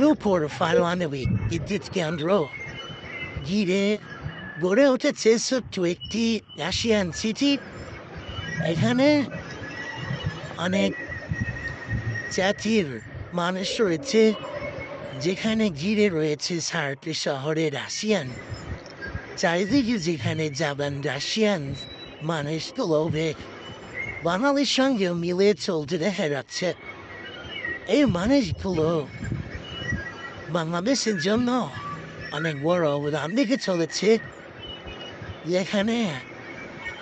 রূপোর ফারওয়ানবি বিদ্যুৎ কেন্দ্র ঘিরে গড়ে উঠেছে ছোট্ট একটি রাশিয়ান সিটি এখানে অনেক জাতির মানুষ রয়েছে যেখানে ঘিরে রয়েছে সার্টি শহরে রাশিয়ান চারিদিকে যেখানে যাবেন রাশিয়ান মানুষগুলো বেশ বাঙালির সঙ্গে মিলে চলতে দেখা যাচ্ছে এই মানুষগুলো বাংলাদেশের জন্য অনেক বড় অবদান দিকে চলেছে যেখানে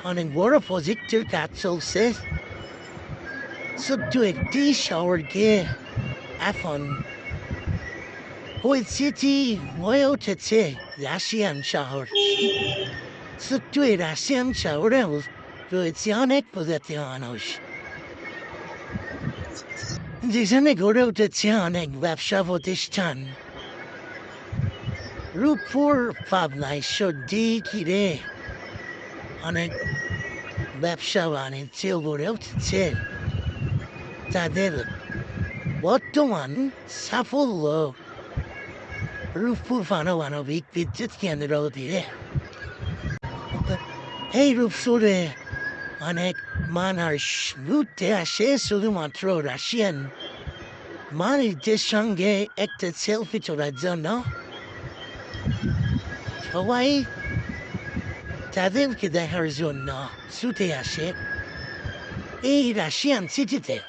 অনেক বড় প্রজেক্টের কাজ চলছে ছোট্ট একটি শহরকে এখন পরিস্থিতি হয়ে উঠেছে রাশিয়ান শহর ছোট্ট এই রাশিয়ান শহরেও রয়েছে অনেক প্রজাতির মানুষ যেখানে গড়ে উঠেছে অনেক ব্যবসা প্রতিষ্ঠান। রূপপুর পাবনায় সর্দি ঘিরে অনেক ব্যবসা বাণিজ্য গড়ে উঠেছে। তাদের বর্তমান সাফল্য রূপপুর পারমাণবিক বিদ্যুৎ কেন্দ্র দিয়ে। এই রূপপুরে অনেক মানুষ ঘুরতে আসে শুধুমাত্র রাশিয়ান মানুষদের সঙ্গে একটা সেলফি তোলার জন্য। সবাই তাদেরকে দেখার জন্য ছুটে আসে এই রাশিয়ান সিটিতে